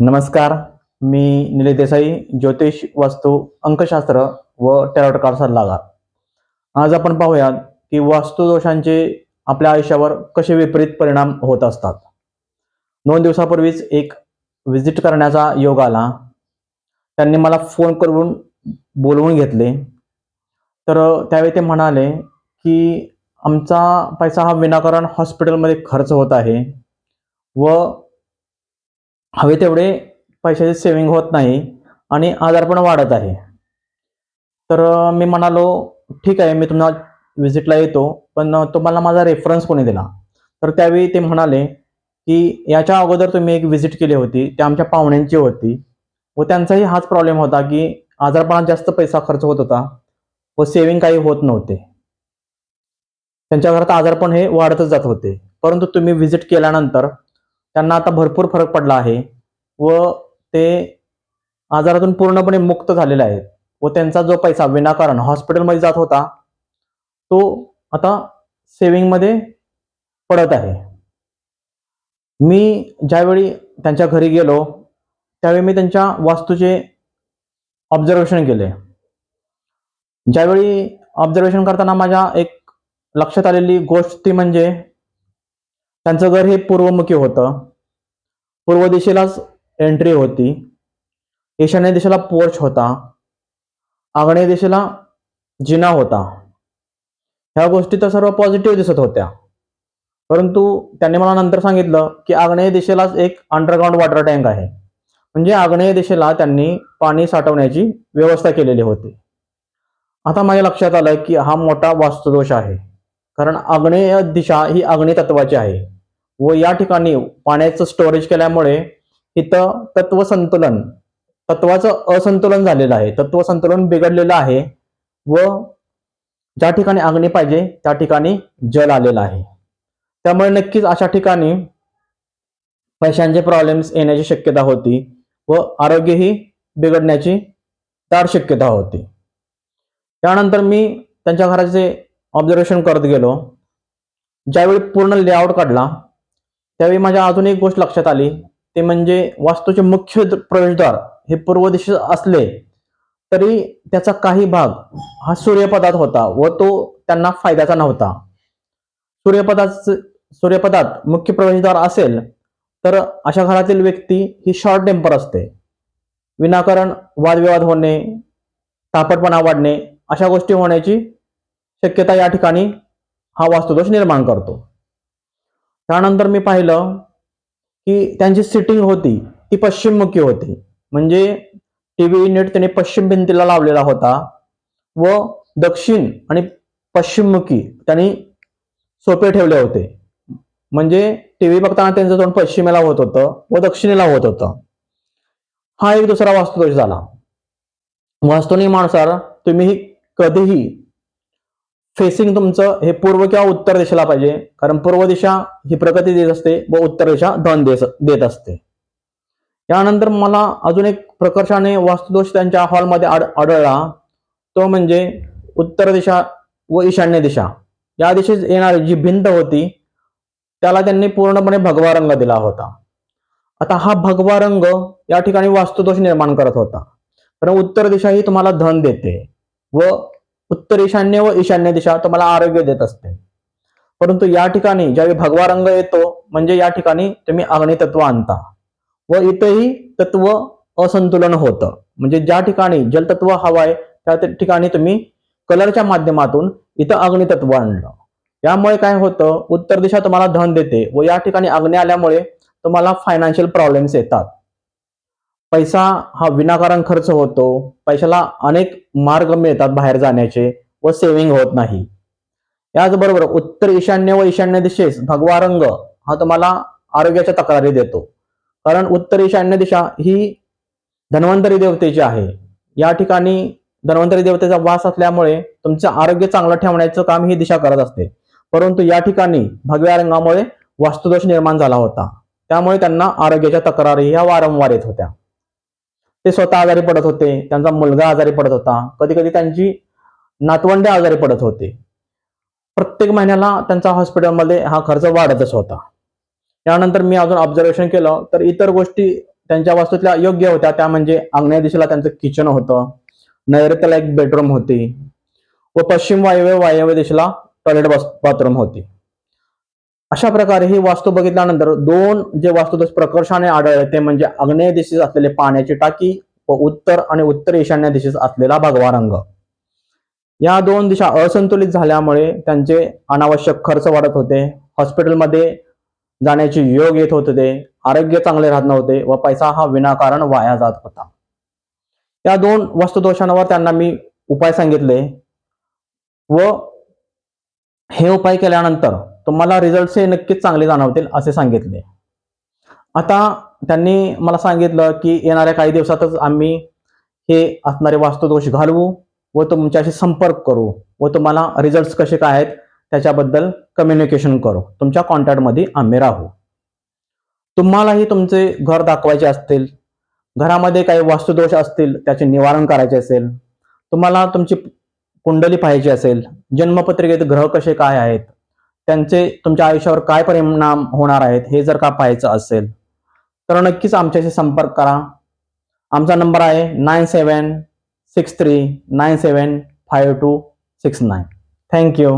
नमस्कार मी निलेश देसाई ज्योतिष वास्तू अंकशास्त्र व टेरॉटकार सल्लागार. आज आपण पाहूयात की वास्तुदोषांचे आपल्या आयुष्यावर कसे विपरीत परिणाम होत असतात. दोन दिवसापूर्वीच एक व्हिजिट करण्याचा योग आला. त्यांनी मला फोन करून बोलवून घेतले. तर त्यावेळी ते म्हणाले की आमचा पैसा हा विनाकारण हॉस्पिटलमध्ये खर्च होत आहे व हवे तेवढे पैशाचे सेविंग होत नाही आणि आजारपण वाढत आहे. तर मी म्हणालो ठीक आहे मी तुम्हाला व्हिजिटला येतो पण तुम्हाला माझा रेफरन्स कोणी दिला? तर त्यावेळी ते म्हणाले की याच्या अगोदर तुम्ही एक व्हिजिट केली होती त्या आमच्या पाहुण्यांची होती. व त्यांचाही हाच प्रॉब्लेम होता की आजारपणात जास्त पैसा खर्च होत होता व सेविंग काही होत नव्हते. त्यांच्या घरात आजारपण हे वाढतच जात होते. परंतु तुम्ही व्हिजिट केल्यानंतर त्यांना आता भरपूर फरक पडला आहे व ते आजारातून पूर्णपणे मुक्त झालेले आहेत व त्यांचा जो पैसा विनाकारण हॉस्पिटलमध्ये जात होता तो आता सेविंगमध्ये पडत आहे. मी ज्यावेळी त्यांच्या घरी गेलो त्यावेळी मी त्यांच्या वास्तूचे ऑब्झर्वेशन केले. ज्यावेळी ऑब्झर्वेशन करताना माझ्या एक लक्षात आलेली गोष्ट ती म्हणजे त्यांचं घर हे पूर्वमुखी होतं. पूर्व दिशेलाच एंट्री होती. ईशान्य दिशेला पोर्च होता. आग्नेय दिशेला जिना होता. ह्या गोष्टी तर सर्व पॉझिटिव्ह दिसत होत्या. परंतु त्यांनी मला नंतर सांगितलं की आग्नेय दिशेलाच एक अंडरग्राऊंड वॉटर टँक आहे. म्हणजे आग्नेय दिशेला त्यांनी पाणी साठवण्याची व्यवस्था केलेली होती. आता माझ्या लक्षात आलं की हा मोठा वास्तुदोष आहे. कारण आग्नेय दिशा ही आग्नेय तत्वाची आहे. व या ठिकाणी पाण्याचं स्टोरेज केल्यामुळे इथं तत्व संतुलन तत्वाचं असंतुलन झालेलं आहे. तत्व संतुलन बिघडलेलं आहे व ज्या ठिकाणी अग्नी पाहिजे त्या ठिकाणी जल आलेलं आहे. त्यामुळे नक्कीच अशा ठिकाणी पैशांचे प्रॉब्लेम्स येण्याची शक्यता होती व आरोग्यही बिघडण्याची दाट शक्यता होती. त्यानंतर मी त्यांच्या घराचे ऑब्झर्वेशन करत गेलो. ज्यावेळी पूर्ण लेआउट काढला त्यावेळी माझ्या अजून एक गोष्ट लक्षात आली. ते म्हणजे वास्तूचे मुख्य प्रवेशद्वार हे पूर्व दिशेत असले तरी त्याचा काही भाग हा सूर्यपदात होता व तो त्यांना फायद्याचा नव्हता. सूर्यपदात सूर्यपदात मुख्य प्रवेशद्वार असेल तर अशा घरातील व्यक्ती ही शॉर्ट टेम्पर असते. विनाकारण वादविवाद होणे तापटपणा वाढणे अशा गोष्टी होण्याची शक्यता या ठिकाणी हा वास्तुदोष निर्माण करतो. त्यानंतर मी पाहिलं की त्यांची सिटिंग होती ती पश्चिममुखी होती. म्हणजे टीव्ही युनिट त्याने पश्चिम भिंतीला लावलेला होता व दक्षिण आणि पश्चिममुखी त्यांनी सोपे ठेवले होते. म्हणजे टीव्ही बघताना त्यांचं तोंड पश्चिमेला होत होतं व दक्षिणेला होत होतं. हा एक दुसरा वास्तुदोष झाला. वास्तुनियमानुसार तुम्ही कधीही फेसिंग तुमचं हे पूर्व किंवा उत्तर दिशेला पाहिजे. कारण पूर्व दिशा ही प्रगती देत असते व उत्तर दिशा धन देत असते. यानंतर मला अजून एक प्रकर्षाने वास्तुदोष त्यांच्या अहवालमध्ये आढळला. तो म्हणजे उत्तर दिशा व ईशान्य दिशा. या दिशेत येणारी जी भिंत होती त्याला त्यांनी पूर्णपणे भगवा रंग दिला होता. आता हा भगवा रंग या ठिकाणी वास्तुदोष निर्माण करत होता. कारण उत्तर दिशा ही तुम्हाला धन देते व उत्तर ईशान्य व ईशान्य दिशा तुम्हाला आरोग्य देत असते. परंतु या ठिकाणी ज्यावेळी भगवा रंग येतो म्हणजे या ठिकाणी तुम्ही अग्नि तत्व आणता. व इथेही तत्व असंतुलन होतं. म्हणजे ज्या ठिकाणी जलतत्व हवं आहे त्या ठिकाणी तुम्ही कलरच्या माध्यमातून इथं अग्नितत्व आणलं. यामुळे काय होतं उत्तर दिशा तुम्हाला धन देते व या ठिकाणी अग्नि आल्यामुळे तुम्हाला फायनान्शियल प्रॉब्लेम्स येतात. पैसा हा विनाकारण खर्च होतो. पैशाला अनेक मार्ग मिळतात बाहेर जाण्याचे व सेव्हिंग होत नाही. याचबरोबर उत्तर ईशान्य व ईशान्य दिशेस भगवा रंग हा तुम्हाला आरोग्याच्या तक्रारी देतो. कारण उत्तर ईशान्य दिशा ही धन्वंतरी देवतेची आहे. या ठिकाणी धन्वंतरी देवतेचा वास असल्यामुळे तुमचं आरोग्य चांगलं ठेवण्याचं काम ही दिशा करत असते. परंतु या ठिकाणी भगव्या रंगामुळे वास्तुदोष निर्माण झाला होता. त्यामुळे त्यांना आरोग्याच्या तक्रारी ह्या वारंवार येत होत्या. ते स्वतः आजारी पडत होते त्यांचा मुलगा आजारी पडत होता. कधी कधी त्यांची नातवंडे आजारी पडत होते. प्रत्येक महिन्याला त्यांचा हॉस्पिटलमध्ये हा खर्च वाढतच होता. त्यानंतर मी अजून ऑब्झर्वेशन केलं तर इतर गोष्टी त्यांच्या वास्तूतल्या योग्य होत्या. त्या म्हणजे आग्नेय दिशेला त्यांचं किचन होतं. नैऋत्याला एक बेडरूम होती. व पश्चिम वायव्य वायव्य दिशेला टॉयलेट बाथरूम होती. अशा प्रकारे ही वास्तू बघितल्यानंतर दोन जे वास्तुदोष प्रकर्षाने आढळले ते म्हणजे आग्नेय दिशेस असलेले पाण्याची टाकी व उत्तर आणि उत्तर ईशान्य दिशेस असलेला भगवा रंग. या दोन दिशा असंतुलित झाल्यामुळे त्यांचे अनावश्यक खर्च वाढत होते. हॉस्पिटलमध्ये जाण्याचे योग येत होते ते आरोग्य चांगले राहत नव्हते व पैसा हा विनाकारण वाया जात होता. या दोन वस्तुदोषांवर त्यांना मी उपाय सांगितले व हे उपाय केल्यानंतर तुम्हाला रिझल्ट हे नक्कीच चांगले जाणवतील असे सांगितले. आता त्यांनी मला सांगितलं की येणाऱ्या काही दिवसातच आम्ही हे असणारे वास्तुदोष घालवू व तुमच्याशी संपर्क करू व तुम्हाला रिझल्ट कसे काय आहेत त्याच्याबद्दल कम्युनिकेशन करू. तुमच्या कॉन्टॅक्टमध्ये आम्ही राहू. तुम्हालाही तुमचे घर दाखवायचे असतील घरामध्ये काही वास्तुदोष असतील त्याचे निवारण करायचे असेल तुम्हाला तुमची कुंडली पाहायची असेल जन्मपत्रिकेत ग्रह कसे काय आहेत त्यांचे तुमच्या आयुष्यावर काय परिणाम होणार आहेत हे जर का पाहायचं असेल तर नक्कीच आमच्याशी संपर्क करा. आमचा नंबर आहे nine seven six three nine seven five two six nine. Thank you